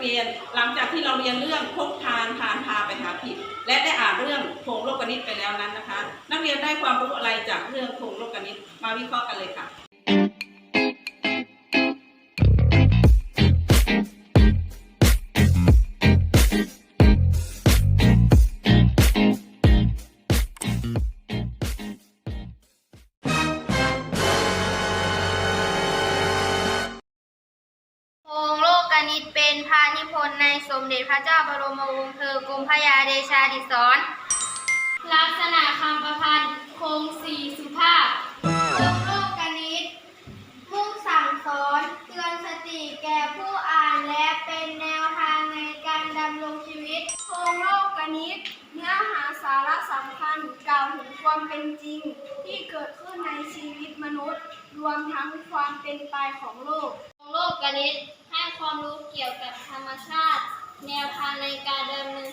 เรียน หลังจากที่เราเรียนเรื่องพกพานพานพาไปหาผิด และได้อ่านเรื่องโครงโลกนิตไปแล้วนั้นนะคะ นักเรียนได้ความรู้อะไรจากเรื่องโครงโลกนิตมาวิเคราะห์กันเลยค่ะ กนิตเป็นพานิพนธ์ในสมเด็จพระเจ้าบรมวงศ์เธอกรมพระยาเดชาดิศรลักษณะคำประพันธ์โครงสีสุภาพโครงโลกกนิต มุ่งสั่งสอนเตือนสติแก่ผู้อ่านและเป็นแนวทางในการดำรงชีวิตโคงโลกกนิต เนื้อหาสาระสำคัญกล่าวถึงความเป็นจริง ที่เกิดขึ้นในชีวิตมนุษย์ รวมทั้งความเป็นไปของโลกโลกกนิต ความรู้เกี่ยวกับธรรมชาติ แนวทางในการดำเนิน